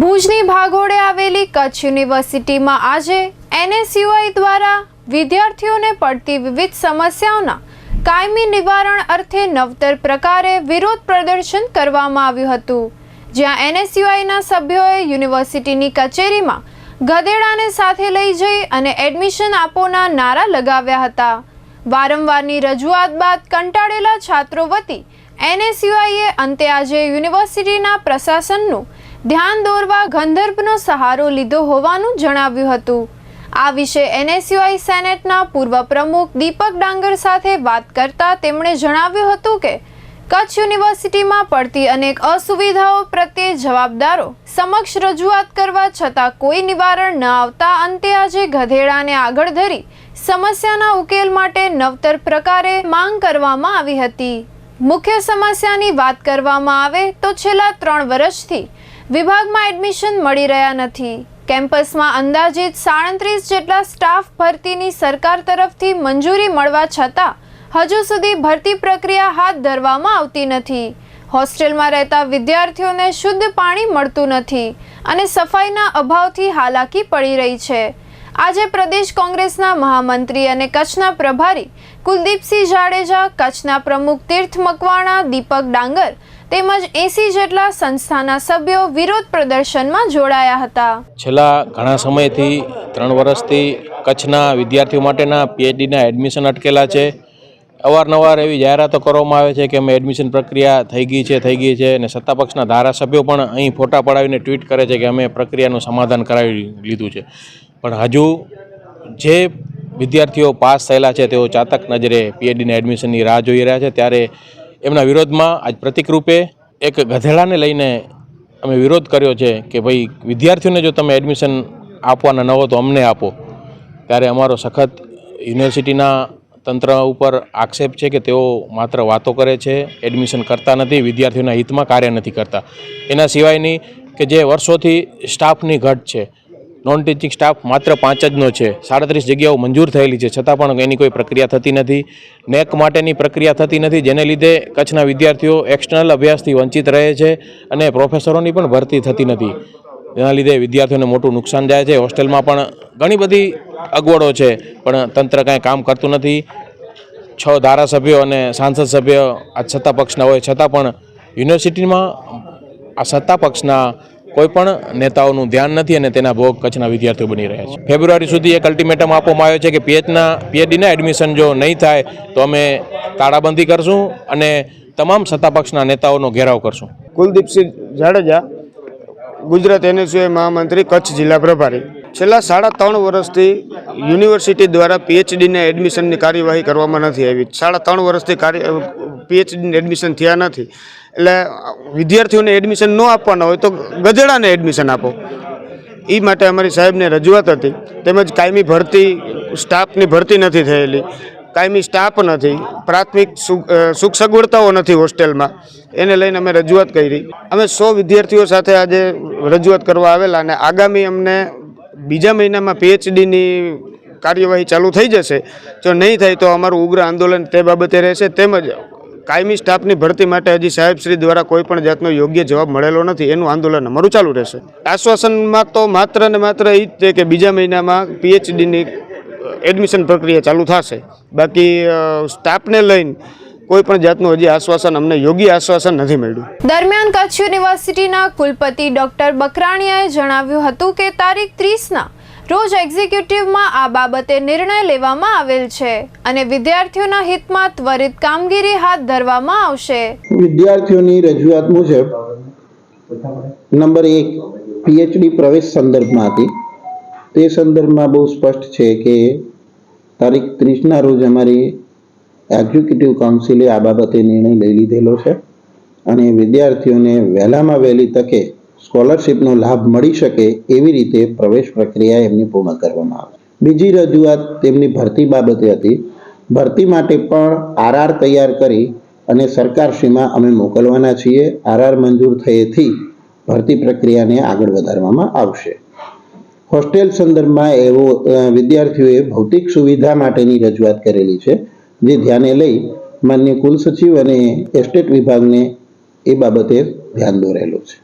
ભુજની ભાગોળે આવેલી કચ્છ યુનિવર્સિટીમાં આજે એનએસયુઆઈ દ્વારા વિદ્યાર્થીઓને પડતી વિવિધ સમસ્યાઓના કાયમી નિવારણ અર્થે નવતર પ્રકારે વિરોધ પ્રદર્શન કરવામાં આવ્યું હતું. જ્યાં એનએસયુઆઈના સભ્યોએ યુનિવર્સિટીની કચેરીમાં ગધેડાને સાથે લઈ જઈ અને એડમિશન આપોના નારા લગાવ્યા હતા. વારંવારની રજૂઆત બાદ કંટાળેલા છાત્રો વતી એનએસયુઆઈએ અંતે આજે યુનિવર્સિટીના પ્રશાસનનું ધ્યાન દોરવા ગંધર્ભનો સહારો લીધો હોવાનું જણાવ્યું હતું. આ વિશે એનએસયુઆઈ સેનેટના પૂર્વ પ્રમુખ દીપક ડાંગર સાથે વાત કરતા તેમણે જણાવ્યું હતું કે, કચ્છ યુનિવર્સિટીમાં પડતી અનેક અસુવિધાઓ પ્રત્યે જવાબદારો સમક્ષ રજૂઆત કરવા છતાં કોઈ નિવારણ ન આવતા અંતે આજે ગધેડાને આગળ ધરી સમસ્યાના ઉકેલ માટે નવતર પ્રકારે માંગ કરવામાં આવી હતી. મુખ્ય સમસ્યાની વાત કરવામાં આવે તો છેલ્લા ત્રણ વર્ષથી વિભાગમાં એડમિશન મળી રહ્યા નથી. કેમ્પસમાં અંદાજિત સાડત્રીસ જેટલા સ્ટાફ ભરતીની સરકાર તરફથી મંજૂરી મળવા છતાં હજુ સુધી ભરતી પ્રક્રિયા હાથ ધરવામાં આવતી નથી. હોસ્ટેલમાં રહેતા વિદ્યાર્થીઓને શુદ્ધ પાણી મળતું નથી અને સફાઈના અભાવથી હાલાકી પડી રહી છે. આજે પ્રદેશ કોંગ્રેસના મહામંત્રી અને કચ્છના પ્રભારી કુલદીપસિંહ જાડેજા, કચ્છના પ્રમુખ તીર્થ મકવાણા, દીપક ડાંગર તેમજ એસી જેટલા સંસ્થાના સભ્યો વિરોધ પ્રદર્શનમાં જોડાયા હતા. છેલ્લા ઘણા સમયથી ત્રણ વર્ષથી કચ્છના વિદ્યાર્થીઓ માટેના પીએચડીના એડમિશન અટકેલા છે. અવારનવાર એવી જાહેરાતો કરવામાં આવે છે કે અમે એડમિશન પ્રક્રિયા થઈ ગઈ છે, થઈ ગઈ છે અને સત્તાપક્ષના ધારાસભ્યો પણ અહીં ફોટા પડાવીને ટ્વીટ કરે છે કે અમે પ્રક્રિયાનું સમાધાન કરાવી લીધું છે. પણ હજુ જે વિદ્યાર્થીઓ પાસ થયેલા છે, તેઓ ચાતક નજરે પીએચડીના એડમિશનની રાહ જોઈ રહ્યા છે. ત્યારે એમના વિરોધમાં આજ પ્રતિકરૂપે એક ગધેડાને લઈને અમે વિરોધ કર્યો છે કે ભાઈ વિદ્યાર્થીઓને જો તમે એડમિશન આપવાના ન હો તો અમને આપો. ત્યારે અમારો સખત યુનિવર્સિટીના તંત્ર ઉપર આક્ષેપ છે કે તેઓ માત્ર વાતો કરે છે એડમિશન કરતા નથી, વિદ્યાર્થીઓના હિતમાં કાર્ય નથી કરતા. એના સિવાયની કે જે વર્ષોથી સ્ટાફની ઘટ છે નોન ટીચિંગ સ્ટાફ માત્ર પાંચ જનો છે. સાડત્રીસ જગ્યાઓ મંજૂર થયેલી છે. છતાં પણ એની કોઈ પ્રક્રિયા થતી નથી. નેક માટેની પ્રક્રિયા થતી નથી, જેને લીધે કચ્છના વિદ્યાર્થીઓ એક્સટર્નલ અભ્યાસથી વંચિત રહે છે અને પ્રોફેસરોની પણ ભરતી થતી નથી. જેના લીધે વિદ્યાર્થીઓને મોટું નુકસાન જાય છે. હોસ્ટેલમાં પણ ઘણી બધી અગવડો છે, પણ તંત્ર કાંઈ કામ કરતું નથી. છ ધારાસભ્યો અને સાંસદ સભ્ય આ સત્તા પક્ષના હોય. છતાં પણ યુનિવર્સિટીમાં આ સત્તા પક્ષના કોઈ પણ નેતાઓનું ધ્યાન નથી અને તેના ભોગ કચ્છના વિદ્યાર્થીઓ બની રહ્યા છે. ફેબ્રુઆરી સુધી એક અલ્ટિમેટમ આપવામાં આવ્યો છે કે પીએચના પીએચડીના એડમિશન જો નહીં થાય, તો અમે તાળાબંધી કરશું અને તમામ સત્તાપક્ષના નેતાઓનો ઘેરાવ કરશું. કુલદીપસિંહ જાડેજા, ગુજરાત એનએસયુએ મહામંત્રી, કચ્છ જિલ્લા પ્રભારી. છેલ્લા સાડા ત્રણ વર્ષથી યુનિવર્સિટી દ્વારા પીએચડીને એડમિશનની કાર્યવાહી કરવામાં નથી આવી. સાડા ત્રણ વર્ષથી કાર્ય પીએચડીને એડમિશન થયા નથી. એટલે વિદ્યાર્થીઓને એડમિશન ન આપવાના હોય તો ગધેડાને એડમિશન આપો. એ માટે અમારી સાહેબને રજૂઆત હતી. તેમજ કાયમી ભરતી, સ્ટાફની ભરતી નથી થયેલી. કાયમી સ્ટાફ નથી. પ્રાથમિક સુખ સગવડતાઓ નથી હોસ્ટેલમાં. એને લઈને અમે રજૂઆત કરી. અમે સો વિદ્યાર્થીઓ સાથે આજે રજૂઆત કરવા આવેલા અને આગામી અમને બીજા મહિનામાં પીએચડીની કાર્યવાહી ચાલુ થઈ જશે. જો નહીં થાય તો અમારું ઉગ્ર આંદોલન તે બાબતે રહેશે. તેમજ કાયમી સ્ટાફની ભરતી માટે હજી સાહેબશ્રી દ્વારા કોઈ પણ જાતનો યોગ્ય જવાબ મળેલો નથી. એનું આંદોલન અમારું ચાલુ રહેશે. આશ્વાસનમાં તો માત્ર ને માત્ર એ જ છે કે બીજા મહિનામાં પીએચડીની એડમિશન પ્રક્રિયા ચાલુ થશે. બાકી સ્ટાફને લઈને કોઈ પણ જાતનું હજી આશ્વાસન અમને યોગ્ય આશ્વાસન નથી મળ્યું. દરમિયાન કચ્છ યુનિવર્સિટીના કુલપતિ ડોક્ટર બકરાણીયાએ જણાવ્યું હતું કે તારીખ ત્રીસના રોજ એક્ઝિક્યુટિવમાં આ બાબતે નિર્ણય લેવામાં આવેલ છે અને વિદ્યાર્થીઓના હિતમાં ત્વરિત કામગીરી હાથ ધરવામાં આવશે. વિદ્યાર્થીઓની રજૂઆત મુજબ નંબર એક પીએચડી પ્રવેશ સંદર્ભમાં હતી. તે સંદર્ભમાં બહુ સ્પષ્ટ છે કે તારીખ ત્રીસના રોજ અમારી એક્ઝિક્યુટિવ કાઉન્સિલે આ બાબતે નિર્ણય લઈ લીધેલો છે અને વિદ્યાર્થીઓને વહેલામાં વહેલી તકે સ્કોલરશિપનો લાભ મળી શકે એવી રીતે પ્રવેશ પ્રક્રિયા એમની પૂર્ણ કરવામાં આવે બીજી રજૂઆત તેમની ભરતી બાબતે હતી. ભરતી માટે પણ આરઆર તૈયાર કરી અને સરકારશ્રીમાં અમે મોકલવાના છીએ. આરઆર મંજૂર થયેથી ભરતી પ્રક્રિયાને આગળ વધારવામાં આવશે. હોસ્ટેલ સંદર્ભમાં એવો વિદ્યાર્થીઓએ ભૌતિક સુવિધા માટેની રજૂઆત કરેલી છે. જે ધ્યાને લઈ માન્ય કુલસચિવ અને એસ્ટેટ વિભાગને એ બાબતે ધ્યાન દોરેલું છે.